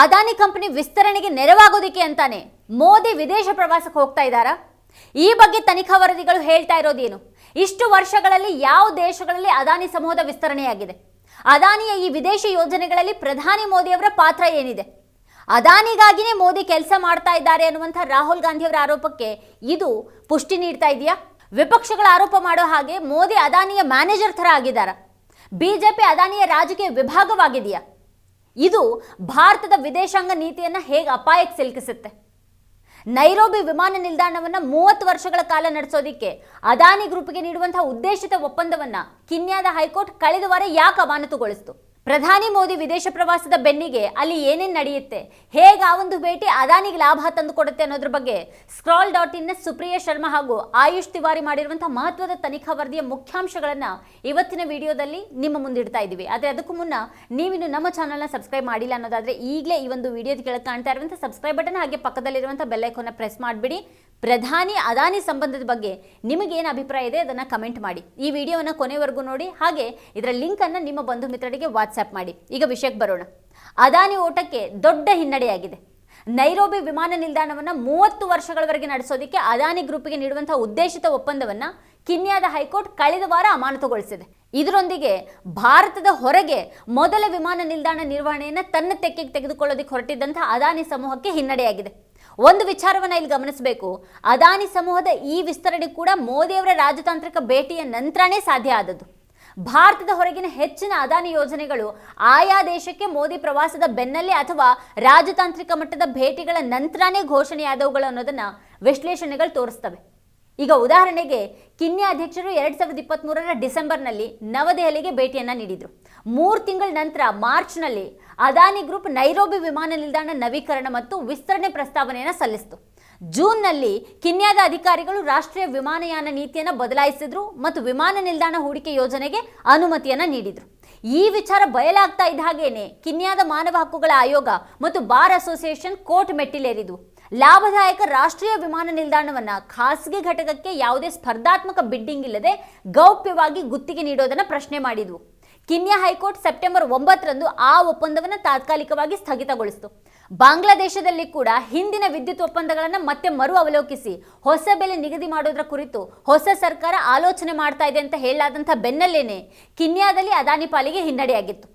Adani company ವಿಸ್ತರಣೆಗೆ ನೆರವಾಗೋದಕ್ಕೆ ಅಂತಾನೆ ಮೋದಿ ವಿದೇಶ ಪ್ರವಾಸಕ್ಕೆ ಹೋಗ್ತಾ ಇದ್ದಾರಾ? ಈ ಬಗ್ಗೆ ತನಿಖಾ ವರದಿಗಳು ಹೇಳ್ತಾ ಇರೋದೇನು? ಇಷ್ಟು ವರ್ಷಗಳಲ್ಲಿ ಯಾವ ದೇಶಗಳಲ್ಲಿ ಅದಾನಿ ಸಮೂಹದ ವಿಸ್ತರಣೆಯಾಗಿದೆ? ಅದಾನಿಯ ಈ ವಿದೇಶಿ ಯೋಜನೆಗಳಲ್ಲಿ ಪ್ರಧಾನಿ ಮೋದಿಯವರ ಪಾತ್ರ ಏನಿದೆ? ಅದಾನಿಗಾಗಿನೇ ಮೋದಿ ಕೆಲಸ ಮಾಡ್ತಾ ಇದ್ದಾರೆ ಅನ್ನುವಂಥ ರಾಹುಲ್ ಗಾಂಧಿಯವರ ಆರೋಪಕ್ಕೆ ಇದು ಪುಷ್ಟಿ ನೀಡ್ತಾ ಇದೆಯಾ? ವಿಪಕ್ಷಗಳ ಆರೋಪ ಮಾಡೋ ಹಾಗೆ ಮೋದಿ ಅದಾನಿಯ ಮ್ಯಾನೇಜರ್ ಥರ ಆಗಿದ್ದಾರ? ಬಿಜೆಪಿ ಅದಾನಿಯ ರಾಜಕೀಯ ವಿಭಾಗವಾಗಿದೆಯಾ? ಇದು ಭಾರತದ ವಿದೇಶಾಂಗ ನೀತಿಯನ್ನು ಹೇಗೆ ಅಪಾಯಕ್ಕೆ ಸಿಲುಕಿಸುತ್ತೆ? ನೈರೋಬಿ ವಿಮಾನ ನಿಲ್ದಾಣವನ್ನು ಮೂವತ್ತು ವರ್ಷಗಳ ಕಾಲ ನಡೆಸೋದಿಕ್ಕೆ ಅದಾನಿ ಗ್ರೂಪ್ಗೆ ನೀಡುವಂತಹ ಉದ್ದೇಶಿತ ಒಪ್ಪಂದವನ್ನು ಕಿನ್ಯಾದ ಹೈಕೋರ್ಟ್ ಕಳೆದ ವಾರ ಯಾಕೆ ಅಮಾನತುಗೊಳಿಸಿತು? ಪ್ರಧಾನಿ ಮೋದಿ ವಿದೇಶ ಪ್ರವಾಸದ ಬೆನ್ನಿಗೆ ಅಲ್ಲಿ ಏನೇನು ನಡೆಯುತ್ತೆ, ಹೇಗೆ ಆ ಒಂದು ಭೇಟಿ ಅದಾನಿಗೆ ಲಾಭ ತಂದುಕೊಡುತ್ತೆ ಅನ್ನೋದ್ರ ಬಗ್ಗೆ ಸ್ಕ್ರಾಲ್ ಡಾಟ್ ಇನ್ನ ಸುಪ್ರಿಯಾ ಶರ್ಮಾ ಹಾಗೂ ಆಯುಷ್ ತಿವಾರಿ ಮಾಡಿರುವಂತಹ ಮಹತ್ವದ ತನಿಖಾ ವರದಿಯ ಮುಖ್ಯಾಂಶಗಳನ್ನು ಇವತ್ತಿನ ವಿಡಿಯೋದಲ್ಲಿ ನಿಮ್ಮ ಮುಂದಿಡ್ತಾ ಇದ್ದೀವಿ. ಆದರೆ ಅದಕ್ಕೂ ಮುನ್ನ ನೀವಿನ್ನು ನಮ್ಮ ಚಾನಲ್ನ ಸಬ್ಸ್ಕ್ರೈಬ್ ಮಾಡಿಲ್ಲ ಅನ್ನೋದಾದ್ರೆ ಈಗಲೇ ಈ ಒಂದು ವಿಡಿಯೋದ ಕೆಳಗೆ ಕಾಣ್ತಾ ಇರುವಂಥ ಸಬ್ಸ್ಕ್ರೈಬ್ ಬಟನ್ ಹಾಗೆ ಪಕ್ಕದಲ್ಲಿರುವಂಥ ಬೆಲ್ಲೈಕೋನ ಪ್ರೆಸ್ ಮಾಡಿಬಿಡಿ. ಪ್ರಧಾನಿ ಅದಾನಿ ಸಂಬಂಧದ ಬಗ್ಗೆ ನಿಮಗೇನು ಅಭಿಪ್ರಾಯ ಇದೆ ಅದನ್ನು ಕಮೆಂಟ್ ಮಾಡಿ. ಈ ವಿಡಿಯೋವನ್ನು ಕೊನೆವರೆಗೂ ನೋಡಿ, ಹಾಗೆ ಇದರ ಲಿಂಕನ್ನು ನಿಮ್ಮ ಬಂಧು ಮಿತ್ರರಿಗೆ ವಾಟ್ಸ್ಆ್ಯಪ್ ಮಾಡಿ. ಈಗ ವಿಷಯಕ್ಕೆ ಬರೋಣ. ಅದಾನಿ ಓಟಕ್ಕೆ ದೊಡ್ಡ ಹಿನ್ನಡೆಯಾಗಿದೆ. ನೈರೋಬಿ ವಿಮಾನ ನಿಲ್ದಾಣವನ್ನು ಮೂವತ್ತು ವರ್ಷಗಳವರೆಗೆ ನಡೆಸೋದಕ್ಕೆ ಅದಾನಿ ಗ್ರೂಪ್ಗೆ ನೀಡುವಂತಹ ಉದ್ದೇಶಿತ ಒಪ್ಪಂದವನ್ನು ಕಿನ್ಯಾದ ಹೈಕೋರ್ಟ್ ಕಳೆದ ವಾರ ಅಮಾನತುಗೊಳಿಸಿದೆ. ಇದರೊಂದಿಗೆ ಭಾರತದ ಹೊರಗೆ ಮೊದಲ ವಿಮಾನ ನಿಲ್ದಾಣ ನಿರ್ವಹಣೆಯನ್ನು ತನ್ನ ತೆಕ್ಕೆಗೆ ತೆಗೆದುಕೊಳ್ಳೋದಕ್ಕೆ ಹೊರಟಿದ್ದಂಥ ಅದಾನಿ ಸಮೂಹಕ್ಕೆ ಹಿನ್ನಡೆಯಾಗಿದೆ. ಒಂದು ವಿಚಾರವನ್ನ ಇಲ್ಲಿ ಗಮನಿಸಬೇಕು. ಅದಾನಿ ಸಮೂಹದ ಈ ವಿಸ್ತರಣೆ ಕೂಡ ಮೋದಿಯವರ ರಾಜತಾಂತ್ರಿಕ ಭೇಟಿಯ ನಂತರನೇ ಸಾಧ್ಯ ಆದದ್ದು. ಭಾರತದ ಹೊರಗಿನ ಹೆಚ್ಚಿನ ಅದಾನಿ ಯೋಜನೆಗಳು ಆಯಾ ದೇಶಕ್ಕೆ ಮೋದಿ ಪ್ರವಾಸದ ಬೆನ್ನಲ್ಲೇ ಅಥವಾ ರಾಜತಾಂತ್ರಿಕ ಮಟ್ಟದ ಭೇಟಿಗಳ ನಂತರನೇ ಘೋಷಣೆಯಾದವುಗಳು ಅನ್ನೋದನ್ನ ವಿಶ್ಲೇಷಣೆಗಳು ತೋರಿಸ್ತವೆ. ಈಗ ಉದಾಹರಣೆಗೆ ಕಿನ್ಯಾ ಅಧ್ಯಕ್ಷರು ಎರಡ್ ಸಾವಿರದ ಇಪ್ಪತ್ತ್ಮೂರರ ಡಿಸೆಂಬರ್ನಲ್ಲಿ ನವದೆಹಲಿಗೆ ಭೇಟಿಯನ್ನು ನೀಡಿದರು. ಮೂರು ತಿಂಗಳ ನಂತರ ಮಾರ್ಚ್ನಲ್ಲಿ ಅದಾನಿ ಗ್ರೂಪ್ ನೈರೋಬಿ ವಿಮಾನ ನಿಲ್ದಾಣ ನವೀಕರಣ ಮತ್ತು ವಿಸ್ತರಣೆ ಪ್ರಸ್ತಾವನೆಯನ್ನು ಸಲ್ಲಿಸಿತು. ಜೂನ್ನಲ್ಲಿ ಕಿನ್ಯಾದ ಅಧಿಕಾರಿಗಳು ರಾಷ್ಟ್ರೀಯ ವಿಮಾನಯಾನ ನೀತಿಯನ್ನು ಬದಲಾಯಿಸಿದ್ರು ಮತ್ತು ವಿಮಾನ ನಿಲ್ದಾಣ ಹೂಡಿಕೆ ಯೋಜನೆಗೆ ಅನುಮತಿಯನ್ನು ನೀಡಿದರು. ಈ ವಿಚಾರ ಬಯಲಾಗ್ತಾ ಇದ್ದ ಹಾಗೇನೆ ಕಿನ್ಯಾದ ಮಾನವ ಹಕ್ಕುಗಳ ಆಯೋಗ ಮತ್ತು ಬಾರ್ ಅಸೋಸಿಯೇಷನ್ ಕೋರ್ಟ್ ಮೆಟ್ಟಿಲೇರಿದು. ಲಾಭದಾಯಕ ರಾಷ್ಟ್ರೀಯ ವಿಮಾನ ನಿಲ್ದಾಣವನ್ನ ಖಾಸಗಿ ಘಟಕಕ್ಕೆ ಯಾವುದೇ ಸ್ಪರ್ಧಾತ್ಮಕ ಬಿಡ್ಡಿಂಗ್ ಇಲ್ಲದೆ ಗೌಪ್ಯವಾಗಿ ಗುತ್ತಿಗೆ ನೀಡೋದನ್ನು ಪ್ರಶ್ನೆ ಮಾಡಿದ್ವು. ಕಿನ್ಯಾ ಹೈಕೋರ್ಟ್ ಸೆಪ್ಟೆಂಬರ್ ಒಂಬತ್ತರಂದು ಆ ಒಪ್ಪಂದವನ್ನು ತಾತ್ಕಾಲಿಕವಾಗಿ ಸ್ಥಗಿತಗೊಳಿಸಿತು. ಬಾಂಗ್ಲಾದೇಶದಲ್ಲಿ ಕೂಡ ಹಿಂದಿನ ವಿದ್ಯುತ್ ಒಪ್ಪಂದಗಳನ್ನು ಮತ್ತೆ ಮರು ಅವಲೋಕಿಸಿ ಹೊಸ ಬೆಲೆ ನಿಗದಿ ಮಾಡೋದ್ರ ಕುರಿತು ಹೊಸ ಸರ್ಕಾರ ಆಲೋಚನೆ ಮಾಡ್ತಾ ಇದೆ ಅಂತ ಹೇಳಲಾದಂಥ ಬೆನ್ನಲ್ಲೇನೆ ಕಿನ್ಯಾದಲ್ಲಿ ಅದಾನಿ ಪಾಲಿಗೆ ಹಿನ್ನಡೆಯಾಗಿತ್ತು.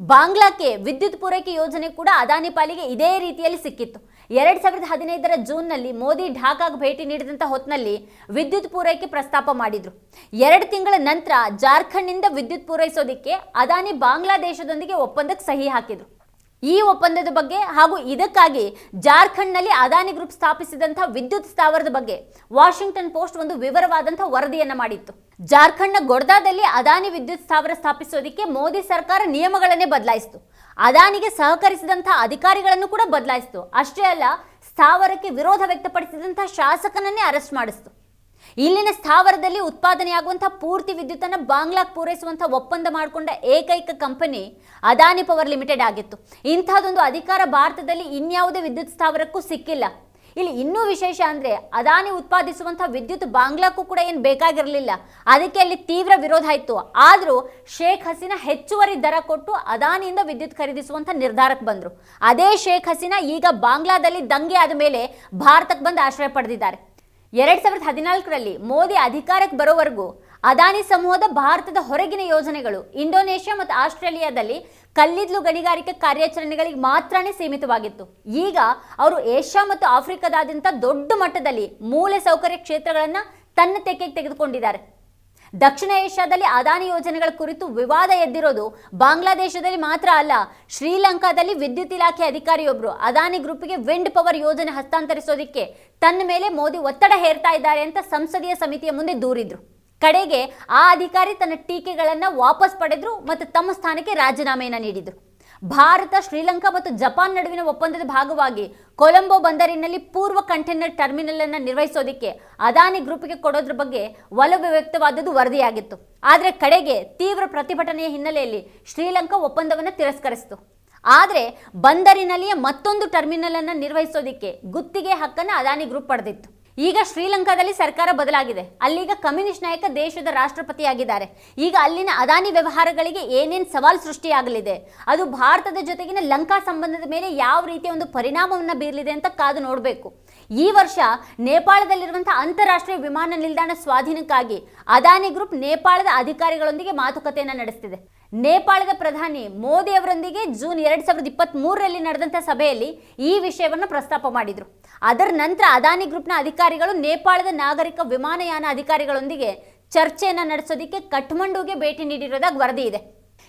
ಬಾಂಗ್ಲಾಕ್ಕೆ ವಿದ್ಯುತ್ ಪೂರೈಕೆ ಯೋಜನೆ ಕೂಡ ಅದಾನಿ ಪಾಲಿಗೆ ಇದೇ ರೀತಿಯಲ್ಲಿ ಸಿಕ್ಕಿತ್ತು. ಎರಡ್ ಸಾವಿರದ ಹದಿನೈದರ ಜೂನ್ನಲ್ಲಿ ಮೋದಿ ಢಾಕಾಗೆ ಭೇಟಿ ನೀಡಿದಂಥ ಹೊತ್ತಿನಲ್ಲಿ ವಿದ್ಯುತ್ ಪೂರೈಕೆ ಪ್ರಸ್ತಾಪ ಮಾಡಿದ್ರು. ಎರಡು ತಿಂಗಳ ನಂತರ ಜಾರ್ಖಂಡ್ನಿಂದ ವಿದ್ಯುತ್ ಪೂರೈಸೋದಕ್ಕೆ ಅದಾನಿ ಬಾಂಗ್ಲಾದೇಶದೊಂದಿಗೆ ಒಪ್ಪಂದಕ್ಕೆ ಸಹಿ ಹಾಕಿದ್ರು. ಈ ಒಪ್ಪಂದದ ಬಗ್ಗೆ ಹಾಗೂ ಇದಕ್ಕಾಗಿ ಜಾರ್ಖಂಡ್ನಲ್ಲಿ ಅದಾನಿ ಗ್ರೂಪ್ ಸ್ಥಾಪಿಸಿದಂಥ ವಿದ್ಯುತ್ ಸ್ಥಾವರದ ಬಗ್ಗೆ ವಾಷಿಂಗ್ಟನ್ ಪೋಸ್ಟ್ ಒಂದು ವಿವರವಾದಂಥ ವರದಿಯನ್ನು ಮಾಡಿತ್ತು. ಜಾರ್ಖಂಡ್ನ ಗೊಡ್ದಾದಲ್ಲಿ ಅದಾನಿ ವಿದ್ಯುತ್ ಸ್ಥಾವರ ಸ್ಥಾಪಿಸೋದಕ್ಕೆ ಮೋದಿ ಸರ್ಕಾರ ನಿಯಮಗಳನ್ನೇ ಬದಲಾಯಿಸಿತು. ಅದಾನಿಗೆ ಸಹಕರಿಸಿದಂಥ ಅಧಿಕಾರಿಗಳನ್ನು ಕೂಡ ಬದಲಾಯಿಸಿತು. ಅಷ್ಟೇ ಅಲ್ಲ, ಸ್ಥಾವರಕ್ಕೆ ವಿರೋಧ ವ್ಯಕ್ತಪಡಿಸಿದಂಥ ಶಾಸಕನನ್ನೇ ಅರೆಸ್ಟ್ ಮಾಡಿಸಿತು. ಇಲ್ಲಿನ ಸ್ಥಾವರದಲ್ಲಿ ಉತ್ಪಾದನೆಯಾಗುವಂತಹ ಪೂರ್ತಿ ವಿದ್ಯುತ್ತನ್ನು ಬಾಂಗ್ಲಾಕ್ ಪೂರೈಸುವಂಥ ಒಪ್ಪಂದ ಮಾಡಿಕೊಂಡ ಏಕೈಕ ಕಂಪನಿ ಅದಾನಿ ಪವರ್ ಲಿಮಿಟೆಡ್ ಆಗಿತ್ತು. ಇಂಥದ್ದೊಂದು ಅಧಿಕಾರ ಭಾರತದಲ್ಲಿ ಇನ್ಯಾವುದೇ ವಿದ್ಯುತ್ ಸ್ಥಾವರಕ್ಕೂ ಸಿಕ್ಕಿಲ್ಲ. ಇಲ್ಲಿ ಇನ್ನೂ ವಿಶೇಷ ಅಂದರೆ ಅದಾನಿ ಉತ್ಪಾದಿಸುವಂಥ ವಿದ್ಯುತ್ ಬಾಂಗ್ಲಾಕ್ಕೂ ಕೂಡ ಏನು ಬೇಕಾಗಿರಲಿಲ್ಲ. ಅದಕ್ಕೆ ಅಲ್ಲಿ ತೀವ್ರ ವಿರೋಧ ಇತ್ತು ಆದರೂ ಶೇಖ್ ಹಸೀನಾ ಹೆಚ್ಚುವರಿ ದರ ಕೊಟ್ಟು ಅದಾನಿಯಿಂದ ವಿದ್ಯುತ್ ಖರೀದಿಸುವಂಥ ನಿರ್ಧಾರಕ್ಕೆ ಬಂದರು. ಅದೇ ಶೇಖ್ ಹಸೀನಾ ಈಗ ಬಾಂಗ್ಲಾದಲ್ಲಿ ದಂಗೆ ಆದ ಮೇಲೆ ಭಾರತಕ್ಕೆ ಬಂದು ಆಶ್ರಯ ಪಡೆದಿದ್ದಾರೆ. ಎರಡ್ ಸಾವಿರದ ಹದಿನಾಲ್ಕರಲ್ಲಿ ಮೋದಿ ಅಧಿಕಾರಕ್ಕೆ ಬರೋವರೆಗೂ ಅದಾನಿ ಸಮೂಹದ ಭಾರತದ ಹೊರಗಿನ ಯೋಜನೆಗಳು ಇಂಡೋನೇಷ್ಯಾ ಮತ್ತು ಆಸ್ಟ್ರೇಲಿಯಾದಲ್ಲಿ ಕಲ್ಲಿದ್ಲು ಗಣಿಗಾರಿಕೆ ಕಾರ್ಯಾಚರಣೆಗಳಿಗೆ ಮಾತ್ರನೇ ಸೀಮಿತವಾಗಿತ್ತು. ಈಗ ಅವರು ಏಷ್ಯಾ ಮತ್ತು ಆಫ್ರಿಕಾದಾದ್ಯಂತ ದೊಡ್ಡ ಮಟ್ಟದಲ್ಲಿ ಮೂಲ ಸೌಕರ್ಯ ಕ್ಷೇತ್ರಗಳನ್ನು ತನ್ನ ತೆಕ್ಕೆಗೆ ತೆಗೆದುಕೊಂಡಿದ್ದಾರೆ. ದಕ್ಷಿಣ ಏಷ್ಯಾದಲ್ಲಿ ಅದಾನಿ ಯೋಜನೆಗಳ ಕುರಿತು ವಿವಾದ ಎದ್ದಿರೋದು ಬಾಂಗ್ಲಾದೇಶದಲ್ಲಿ ಮಾತ್ರ ಅಲ್ಲ, ಶ್ರೀಲಂಕಾದಲ್ಲಿ ವಿದ್ಯುತ್ ಇಲಾಖೆ ಅಧಿಕಾರಿಯೊಬ್ಬರು ಅದಾನಿ ಗ್ರೂಪ್ಗೆ ವಿಂಡ್ ಪವರ್ ಯೋಜನೆ ಹಸ್ತಾಂತರಿಸೋದಕ್ಕೆ ತನ್ನ ಮೇಲೆ ಮೋದಿ ಒತ್ತಡ ಹೇರ್ತಾ ಇದ್ದಾರೆ ಅಂತ ಸಂಸದೀಯ ಸಮಿತಿಯ ಮುಂದೆ ದೂರಿದ್ರು. ಕಡೆಗೆ ಆ ಅಧಿಕಾರಿ ತನ್ನ ಟೀಕೆಗಳನ್ನು ವಾಪಸ್ ಪಡೆದ್ರು ಮತ್ತು ತಮ್ಮ ಸ್ಥಾನಕ್ಕೆ ರಾಜೀನಾಮೆಯನ್ನು ನೀಡಿದ್ರು. ಭಾರತ, ಶ್ರೀಲಂಕಾ ಮತ್ತು ಜಪಾನ್ ನಡುವಿನ ಒಪ್ಪಂದದ ಭಾಗವಾಗಿ ಕೊಲಂಬೋ ಬಂದರಿನಲ್ಲಿ ಪೂರ್ವ ಕಂಟೈನರ್ ಟರ್ಮಿನಲ್ ಅನ್ನು ನಿರ್ವಹಿಸೋದಕ್ಕೆ ಅದಾನಿ ಗ್ರೂಪ್ಗೆ ಕೊಡೋದ್ರ ಬಗ್ಗೆ ಒಲವು ವ್ಯಕ್ತವಾದದ್ದು ವರದಿಯಾಗಿತ್ತು. ಆದರೆ ಕಡೆಗೆ ತೀವ್ರ ಪ್ರತಿಭಟನೆಯ ಹಿನ್ನೆಲೆಯಲ್ಲಿ ಶ್ರೀಲಂಕಾ ಒಪ್ಪಂದವನ್ನು ತಿರಸ್ಕರಿಸಿತು. ಆದರೆ ಬಂದರಿನಲ್ಲಿಯೇ ಮತ್ತೊಂದು ಟರ್ಮಿನಲ್ ಅನ್ನು ನಿರ್ವಹಿಸೋದಕ್ಕೆ ಗುತ್ತಿಗೆ ಹಕ್ಕನ್ನು ಅದಾನಿ ಗ್ರೂಪ್ ಪಡೆದಿತ್ತು. ಈಗ ಶ್ರೀಲಂಕಾದಲ್ಲಿ ಸರ್ಕಾರ ಬದಲಾಗಿದೆ. ಅಲ್ಲಿಗ ಕಮ್ಯುನಿಸ್ಟ್ ನಾಯಕ ದೇಶದ ರಾಷ್ಟ್ರಪತಿಯಾಗಿದ್ದಾರೆ. ಈಗ ಅಲ್ಲಿನ ಅದಾನಿ ವ್ಯವಹಾರಗಳಿಗೆ ಏನೇನು ಸವಾಲು ಸೃಷ್ಟಿಯಾಗಲಿದೆ? ಅದು ಭಾರತದ ಜೊತೆಗಿನ ಲಂಕಾ ಸಂಬಂಧದ ಮೇಲೆ ಯಾವ ರೀತಿಯ ಒಂದು ಪರಿಣಾಮವನ್ನು ಬೀರಲಿದೆ ಅಂತ ಕಾದು ನೋಡಬೇಕು. ಈ ವರ್ಷ ನೇಪಾಳದಲ್ಲಿರುವಂತಹ ಅಂತಾರಾಷ್ಟ್ರೀಯ ವಿಮಾನ ನಿಲ್ದಾಣ ಸ್ವಾಧೀನಕ್ಕಾಗಿ ಅದಾನಿ ಗ್ರೂಪ್ ನೇಪಾಳದ ಅಧಿಕಾರಿಗಳೊಂದಿಗೆ ಮಾತುಕತೆಯನ್ನು ನಡೆಸ್ತಿದೆ. ನೇಪಾಳದ ಪ್ರಧಾನಿ ಮೋದಿ ಅವರೊಂದಿಗೆ ಜೂನ್ ಎರಡು ಸಾವಿರದ ಇಪ್ಪತ್ತ್ ಮೂರರಲ್ಲಿ ನಡೆದಂಥ ಸಭೆಯಲ್ಲಿ ಈ ವಿಷಯವನ್ನು ಪ್ರಸ್ತಾಪ ಮಾಡಿದರು. ಅದರ ನಂತರ ಅದಾನಿ ಗ್ರೂಪ್ನ ಅಧಿಕಾರಿಗಳು ನೇಪಾಳದ ನಾಗರಿಕ ವಿಮಾನಯಾನ ಅಧಿಕಾರಿಗಳೊಂದಿಗೆ ಚರ್ಚೆಯನ್ನು ನಡೆಸೋದಕ್ಕೆ ಕಠ್ಮಂಡುಗೆ ಭೇಟಿ ನೀಡಿರೋದಾಗಿ ವರದಿ ಇದೆ.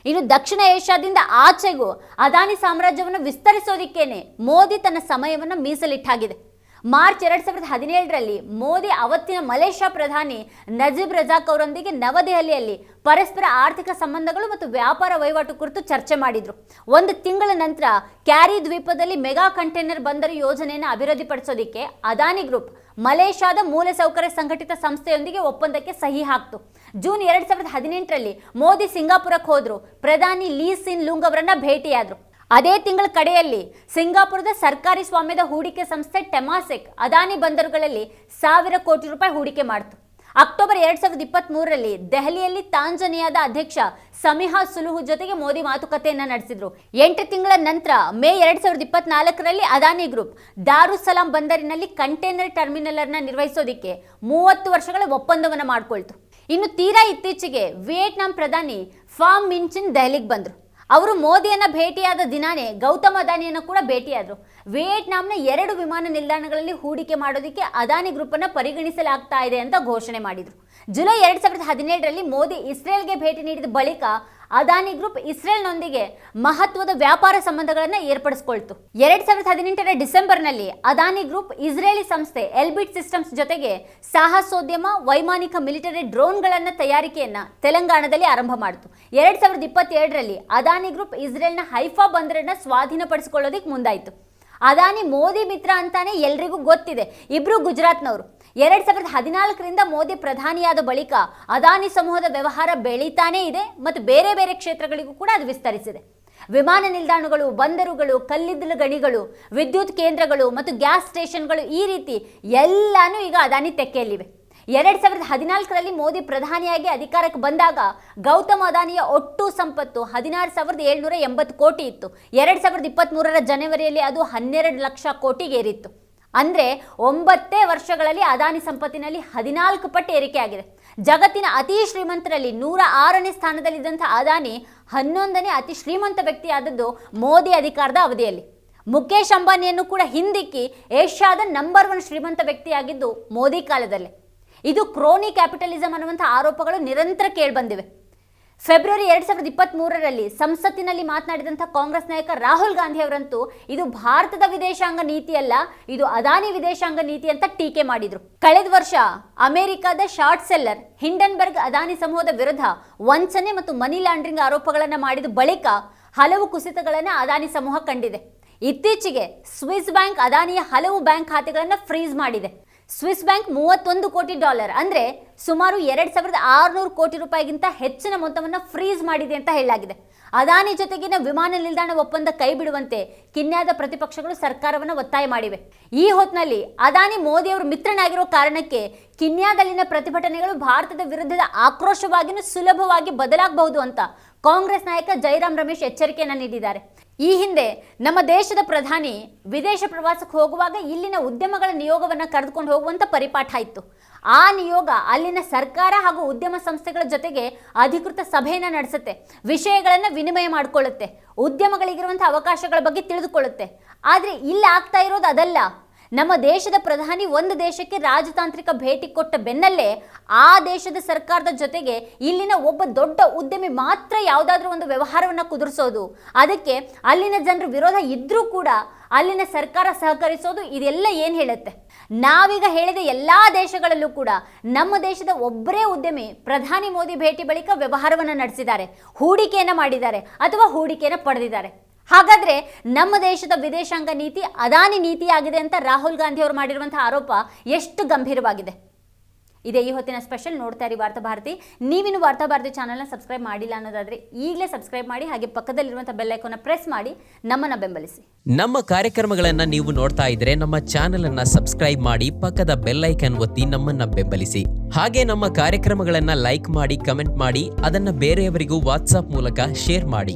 ಇನ್ನು ದಕ್ಷಿಣ ಏಷ್ಯಾದಿಂದ ಆಚೆಗೂ ಅದಾನಿ ಸಾಮ್ರಾಜ್ಯವನ್ನು ವಿಸ್ತರಿಸೋದಿಕ್ಕೇನೆ ಮೋದಿ ತನ್ನ ಸಮಯವನ್ನು ಮೀಸಲಿಟ್ಟಾಗಿದೆ. ಮಾರ್ಚ್ ಎರಡು ಸಾವಿರದ ಹದಿನೇಳರಲ್ಲಿ ಮೋದಿ ಅವತ್ತಿನ ಮಲೇಷ್ಯಾ ಪ್ರಧಾನಿ ನಜೀಬ್ ರಜಾಕ್ ಅವರೊಂದಿಗೆ ನವದೆಹಲಿಯಲ್ಲಿ ಪರಸ್ಪರ ಆರ್ಥಿಕ ಸಂಬಂಧಗಳು ಮತ್ತು ವ್ಯಾಪಾರ ವಹಿವಾಟು ಕುರಿತು ಚರ್ಚೆ ಮಾಡಿದ್ರು. ಒಂದು ತಿಂಗಳ ನಂತರ ಕ್ಯಾರಿ ದ್ವೀಪದಲ್ಲಿ ಮೆಗಾ ಕಂಟೈನರ್ ಬಂದರು ಯೋಜನೆಯನ್ನು ಅಭಿವೃದ್ಧಿಪಡಿಸೋದಕ್ಕೆ ಅದಾನಿ ಗ್ರೂಪ್ ಮಲೇಷ್ಯಾದ ಮೂಲಸೌಕರ್ಯ ಸಂಘಟಿತ ಸಂಸ್ಥೆಯೊಂದಿಗೆ ಒಪ್ಪಂದಕ್ಕೆ ಸಹಿ ಹಾಕ್ತು. ಜೂನ್ ಎರಡ್ ಸಾವಿರದ ಹದಿನೆಂಟರಲ್ಲಿ ಮೋದಿ ಸಿಂಗಾಪುರಕ್ಕೆ ಹೋದ್ರು. ಪ್ರಧಾನಿ ಲೀ ಸಿನ್ ಲುಂಗ್ ಅವರನ್ನ ಭೇಟಿಯಾದ್ರು. ಅದೇ ತಿಂಗಳ ಕಡೆಯಲ್ಲಿ ಸಿಂಗಾಪುರದ ಸರ್ಕಾರಿ ಸ್ವಾಮ್ಯದ ಹೂಡಿಕೆ ಸಂಸ್ಥೆ ಟೆಮಾಸೆಕ್ ಅದಾನಿ ಬಂದರುಗಳಲ್ಲಿ ಸಾವಿರ ಕೋಟಿ ರೂಪಾಯಿ ಹೂಡಿಕೆ ಮಾಡಿತು. ಅಕ್ಟೋಬರ್ ಎರಡ್ ಸಾವಿರದ ಇಪ್ಪತ್ತ್ ಮೂರರಲ್ಲಿ ದೆಹಲಿಯಲ್ಲಿ ತಾಂಜನಿಯಾದ ಅಧ್ಯಕ್ಷ ಸಮಿಹಾ ಸುಲುಹು ಜೊತೆಗೆ ಮೋದಿ ಮಾತುಕತೆಯನ್ನು ನಡೆಸಿದ್ರು. ಎಂಟು ತಿಂಗಳ ನಂತರ ಮೇ ಎರಡ್ ಸಾವಿರದ ಇಪ್ಪತ್ನಾಲ್ಕರಲ್ಲಿ Adani group Dar es Salaam ಬಂದರಿನಲ್ಲಿ ಕಂಟೈನರ್ ಟರ್ಮಿನಲ್ ಅನ್ನ ನಿರ್ವಹಿಸೋದಿಕ್ಕೆ ಮೂವತ್ತು ವರ್ಷಗಳ ಒಪ್ಪಂದವನ್ನು ಮಾಡಿಕೊಳ್ತು. ಇನ್ನು ತೀರಾ ಇತ್ತೀಚೆಗೆ ವಿಯೆಟ್ನಾಂ ಪ್ರಧಾನಿ ಫಾಮ್ ಮಿಂಚಿನ್ ದೆಹಲಿಗೆ ಬಂದರು. ಅವರು ಮೋದಿಯನ್ನು ಭೇಟಿಯಾದ ದಿನಾನೇ ಗೌತಮ್ ಅದಾನಿಯನ್ನು ಕೂಡ ಭೇಟಿಯಾದರು. ವಿಯೆಟ್ನಾಂನ ಎರಡು ವಿಮಾನ ನಿಲ್ದಾಣಗಳಲ್ಲಿ ಹೂಡಿಕೆ ಮಾಡೋದಕ್ಕೆ ಅದಾನಿ ಗ್ರೂಪನ್ನು ಪರಿಗಣಿಸಲಾಗ್ತಾ ಇದೆ ಅಂತ ಘೋಷಣೆ ಮಾಡಿದರು. ಜುಲೈ ಎರಡು ಸಾವಿರದ ಹದಿನೇಳರಲ್ಲಿ ಮೋದಿ ಇಸ್ರೇಲ್ಗೆ ಭೇಟಿ ನೀಡಿದ ಬಳಿಕ ಅದಾನಿ ಗ್ರೂಪ್ ಇಸ್ರೇಲ್ನೊಂದಿಗೆ ಮಹತ್ವದ ವ್ಯಾಪಾರ ಸಂಬಂಧಗಳನ್ನು ಏರ್ಪಡಿಸಿಕೊಳ್ತು. ಎರಡ್ ಸಾವಿರದ ಹದಿನೆಂಟರ ಡಿಸೆಂಬರ್ನಲ್ಲಿ ಅದಾನಿ ಗ್ರೂಪ್ ಇಸ್ರೇಲಿ ಸಂಸ್ಥೆ ಎಲ್ಬಿಟ್ ಸಿಸ್ಟಮ್ಸ್ ಜೊತೆಗೆ ಸಾಹಸೋದ್ಯಮ, ವೈಮಾನಿಕ ಮಿಲಿಟರಿ ಡ್ರೋನ್ಗಳನ್ನು ತಯಾರಿಕೆಯನ್ನು ತೆಲಂಗಾಣದಲ್ಲಿ ಆರಂಭ ಮಾಡಿತು. ಎರಡ್ ಸಾವಿರದ ಇಪ್ಪತ್ತೆರಡರಲ್ಲಿ ಅದಾನಿ ಗ್ರೂಪ್ ಇಸ್ರೇಲ್ನ ಹೈಫಾ ಬಂದರನ್ನ ಸ್ವಾಧೀನಪಡಿಸಿಕೊಳ್ಳೋದಕ್ಕೆ ಮುಂದಾಯಿತು. ಅದಾನಿ ಮೋದಿ ಮಿತ್ರ ಅಂತಾನೆ ಎಲ್ರಿಗೂ ಗೊತ್ತಿದೆ. ಇಬ್ರು ಗುಜರಾತ್ನವರು. ಎರಡ್ ಸಾವಿರದ ಹದಿನಾಲ್ಕರಿಂದ ಮೋದಿ ಪ್ರಧಾನಿಯಾದ ಬಳಿಕ ಅದಾನಿ ಸಮೂಹದ ವ್ಯವಹಾರ ಬೆಳೀತಾನೇ ಇದೆ ಮತ್ತು ಬೇರೆ ಬೇರೆ ಕ್ಷೇತ್ರಗಳಿಗೂ ಕೂಡ ಅದು ವಿಸ್ತರಿಸಿದೆ. ವಿಮಾನ ನಿಲ್ದಾಣಗಳು, ಬಂದರುಗಳು, ಕಲ್ಲಿದ್ದಲು ಗಣಿಗಳು, ವಿದ್ಯುತ್ ಕೇಂದ್ರಗಳು ಮತ್ತು ಗ್ಯಾಸ್ ಸ್ಟೇಷನ್ಗಳು ಈ ರೀತಿ ಎಲ್ಲಾನು ಈಗ ಅದಾನಿ ತೆಕ್ಕೆಯಲ್ಲಿವೆ. ಎರಡ್ ಸಾವಿರದ ಹದಿನಾಲ್ಕರಲ್ಲಿ ಮೋದಿ ಪ್ರಧಾನಿಯಾಗಿ ಅಧಿಕಾರಕ್ಕೆ ಬಂದಾಗ ಗೌತಮ್ ಅದಾನಿಯ ಒಟ್ಟು ಸಂಪತ್ತು ಹದಿನಾರು ಸಾವಿರದ ಏಳ್ನೂರ ಎಂಬತ್ತು ಕೋಟಿ ಇತ್ತು. ಎರಡ್ ಸಾವಿರದ ಇಪ್ಪತ್ತ್ಮೂರರ ಜನವರಿಯಲ್ಲಿ ಅದು ಹನ್ನೆರಡು ಲಕ್ಷ ಕೋಟಿಗೆ ಏರಿತ್ತು ಅಂದರೆ ಒಂಬತ್ತೇ ವರ್ಷಗಳಲ್ಲಿ ಅದಾನಿ ಸಂಪತ್ತಿನಲ್ಲಿ ಹದಿನಾಲ್ಕು ಪಟ್ಟು ಏರಿಕೆ ಆಗಿದೆ ಜಗತ್ತಿನ ಅತಿ ಶ್ರೀಮಂತರಲ್ಲಿ ನೂರ ಆರನೇ ಸ್ಥಾನದಲ್ಲಿದ್ದಂಥ ಅದಾನಿ ಹನ್ನೊಂದನೇ ಅತಿ ಶ್ರೀಮಂತ ವ್ಯಕ್ತಿಯಾದದ್ದು ಮೋದಿ ಅಧಿಕಾರದ ಅವಧಿಯಲ್ಲಿ. ಮುಖೇಶ್ ಅಂಬಾನಿಯನ್ನು ಕೂಡ ಹಿಂದಿಕ್ಕಿ ಏಷ್ಯಾದ ನಂಬರ್ ಒನ್ ಶ್ರೀಮಂತ ವ್ಯಕ್ತಿಯಾಗಿದ್ದು ಮೋದಿ ಕಾಲದಲ್ಲೇ. ಇದು ಕ್ರೋನಿ ಕ್ಯಾಪಿಟಲಿಸಂ ಅನ್ನುವಂಥ ಆರೋಪಗಳು ನಿರಂತರ ಕೇಳಿಬಂದಿವೆ. ಫೆಬ್ರವರಿ ಎರಡು ಸಾವಿರದ ಇಪ್ಪತ್ತ್ಮೂರರಲ್ಲಿ ಸಂಸತ್ತಿನಲ್ಲಿ ಮಾತನಾಡಿದಂಥ ಕಾಂಗ್ರೆಸ್ ನಾಯಕ ರಾಹುಲ್ ಗಾಂಧಿ ಅವರಂತೂ ಇದು ಭಾರತದ ವಿದೇಶಾಂಗ ನೀತಿಯಲ್ಲ, ಇದು ಅದಾನಿ ವಿದೇಶಾಂಗ ನೀತಿ ಅಂತ ಟೀಕೆ ಮಾಡಿದರು. ಕಳೆದ ವರ್ಷ ಅಮೆರಿಕದ ಶಾರ್ಟ್ ಸೆಲ್ಲರ್ ಹಿಂಡನ್ಬರ್ಗ್ ಅದಾನಿ ಸಮೂಹದ ವಿರುದ್ಧ ವಂಚನೆ ಮತ್ತು ಮನಿ ಲಾಂಡ್ರಿಂಗ್ ಆರೋಪಗಳನ್ನು ಮಾಡಿದ ಬಳಿಕ ಹಲವು ಕುಸಿತಗಳನ್ನು ಅದಾನಿ ಸಮೂಹ ಕಂಡಿದೆ. ಇತ್ತೀಚೆಗೆ ಸ್ವಿಸ್ ಬ್ಯಾಂಕ್ ಅದಾನಿಯ ಹಲವು ಬ್ಯಾಂಕ್ ಖಾತೆಗಳನ್ನು ಫ್ರೀಸ್ ಮಾಡಿದೆ. ಸ್ವಿಸ್ ಬ್ಯಾಂಕ್ ಮೂವತ್ತೊಂದು ಕೋಟಿ ಡಾಲರ್ ಅಂದ್ರೆ ಸುಮಾರು ಎರಡ್ ಸಾವಿರದ ಆರುನೂರು ಕೋಟಿ ರೂಪಾಯಿಗಿಂತ ಹೆಚ್ಚಿನ ಮೊತ್ತವನ್ನು ಫ್ರೀಸ್ ಮಾಡಿದೆ ಅಂತ ಹೇಳಲಾಗಿದೆ. ಅದಾನಿ ಜೊತೆಗಿನ ವಿಮಾನ ನಿಲ್ದಾಣ ಒಪ್ಪಂದ ಕೈ ಬಿಡುವಂತೆ ಕಿನ್ಯಾದ ಪ್ರತಿಪಕ್ಷಗಳು ಸರ್ಕಾರವನ್ನು ಒತ್ತಾಯ ಮಾಡಿವೆ. ಈ ಹೊತ್ತಿನಲ್ಲಿ ಅದಾನಿ ಮೋದಿ ಅವರು ಮಿತ್ರನಾಗಿರೋ ಕಾರಣಕ್ಕೆ ಕಿನ್ಯಾದಲ್ಲಿನ ಪ್ರತಿಭಟನೆಗಳು ಭಾರತದ ವಿರುದ್ಧದ ಆಕ್ರೋಶವಾಗಿಯೂ ಸುಲಭವಾಗಿ ಬದಲಾಗಬಹುದು ಅಂತ ಕಾಂಗ್ರೆಸ್ ನಾಯಕ ಜೈರಾಮ್ ರಮೇಶ್ ಎಚ್ಚರಿಕೆಯನ್ನು ನೀಡಿದ್ದಾರೆ. ಈ ಹಿಂದೆ ನಮ್ಮ ದೇಶದ ಪ್ರಧಾನಿ ವಿದೇಶ ಪ್ರವಾಸಕ್ಕೆ ಹೋಗುವಾಗ ಇಲ್ಲಿನ ಉದ್ಯಮಗಳ ನಿಯೋಗವನ್ನು ಕರೆದುಕೊಂಡು ಹೋಗುವಂತ ಪರಿಪಾಠ ಇತ್ತು. ಆ ನಿಯೋಗ ಅಲ್ಲಿನ ಸರ್ಕಾರ ಹಾಗೂ ಉದ್ಯಮ ಸಂಸ್ಥೆಗಳ ಜೊತೆಗೆ ಅಧಿಕೃತ ಸಭೆಯನ್ನು ನಡೆಸುತ್ತೆ. ವಿಷಯಗಳನ್ನು ವಿನಿಮಯ ಮಾಡಿಕೊಳ್ಳುತ್ತೆ. ಉದ್ಯಮಗಳಿಗಿರುವಂಥ ಅವಕಾಶಗಳ ಬಗ್ಗೆ ತಿಳಿದುಕೊಳ್ಳುತ್ತೆ. ಆದರೆ ಇಲ್ಲಿ ಆಗ್ತಾ ಇರೋದು ಅದಲ್ಲ. ನಮ್ಮ ದೇಶದ ಪ್ರಧಾನಿ ಒಂದು ದೇಶಕ್ಕೆ ರಾಜತಾಂತ್ರಿಕ ಭೇಟಿ ಕೊಟ್ಟ ಬೆನ್ನಲ್ಲೇ ಆ ದೇಶದ ಸರ್ಕಾರದ ಜೊತೆಗೆ ಇಲ್ಲಿನ ಒಬ್ಬ ದೊಡ್ಡ ಉದ್ಯಮಿ ಮಾತ್ರ ಯಾವುದಾದ್ರೂ ಒಂದು ವ್ಯವಹಾರವನ್ನು ಕುದುರಿಸೋದು. ಅದಕ್ಕೆ ಅಲ್ಲಿನ ಜನರ ವಿರೋಧ ಇದ್ದರೂ ಕೂಡ ಅಲ್ಲಿನ ಸರ್ಕಾರ ಸಹಕರಿಸೋದು ಇದೆಲ್ಲ ಏನು ಹೇಳುತ್ತೆ? ನಾವೀಗ ಹೇಳಿದ ಎಲ್ಲ ದೇಶಗಳಲ್ಲೂ ಕೂಡ ನಮ್ಮ ದೇಶದ ಒಬ್ಬರೇ ಉದ್ಯಮಿ ಪ್ರಧಾನಿ ಮೋದಿ ಭೇಟಿ ಬಳಿಕ ವ್ಯವಹಾರವನ್ನು ನಡೆಸಿದ್ದಾರೆ, ಹೂಡಿಕೆಯನ್ನು ಮಾಡಿದ್ದಾರೆ ಅಥವಾ ಹೂಡಿಕೆಯನ್ನು ಪಡೆದಿದ್ದಾರೆ. ಹಾಗಾದ್ರೆ ನಮ್ಮ ದೇಶದ ವಿದೇಶಾಂಗ ನೀತಿ ಅದಾನಿ ನೀತಿಯಾಗಿದೆ ಅಂತ ರಾಹುಲ್ ಗಾಂಧಿ ಅವರು ಮಾಡಿರುವಂತಹ ಆರೋಪ ಎಷ್ಟು ಗಂಭೀರವಾಗಿದೆ? ಇದೇ ಈ ಹೊತ್ತಿನ ಸ್ಪೆಷಲ್ ನೋಡ್ತಾ ಇರಿ ವಾರ್ತಾ ಭಾರತಿ. ನೀವಿನ್ನು ವಾರ್ತಾ ಭಾರತಿ ಚಾನಲ್ನ ಸಬ್ಸ್ಕ್ರೈಬ್ ಮಾಡಿಲ್ಲ ಅನ್ನೋದಾದ್ರೆ ಈಗಲೇ ಸಬ್ಸ್ಕ್ರೈಬ್ ಮಾಡಿ, ಹಾಗೆ ಪಕ್ಕದಲ್ಲಿರುವಂಥ ಬೆಲ್ ಐಕಾನ್ನ ಪ್ರೆಸ್ ಮಾಡಿ, ನಮ್ಮನ್ನು ಬೆಂಬಲಿಸಿ. ನಮ್ಮ ಕಾರ್ಯಕ್ರಮಗಳನ್ನು ನೀವು ನೋಡ್ತಾ ಇದ್ರೆ ನಮ್ಮ ಚಾನೆಲ್ ಅನ್ನ ಸಬ್ಸ್ಕ್ರೈಬ್ ಮಾಡಿ, ಪಕ್ಕದ ಬೆಲ್ಲೈಕನ್ ಒತ್ತಿ ನಮ್ಮನ್ನ ಬೆಂಬಲಿಸಿ. ಹಾಗೆ ನಮ್ಮ ಕಾರ್ಯಕ್ರಮಗಳನ್ನ ಲೈಕ್ ಮಾಡಿ ಕಮೆಂಟ್ ಮಾಡಿ, ಅದನ್ನ ಬೇರೆಯವರಿಗೂ ವಾಟ್ಸಾಪ್ ಮೂಲಕ ಶೇರ್ ಮಾಡಿ.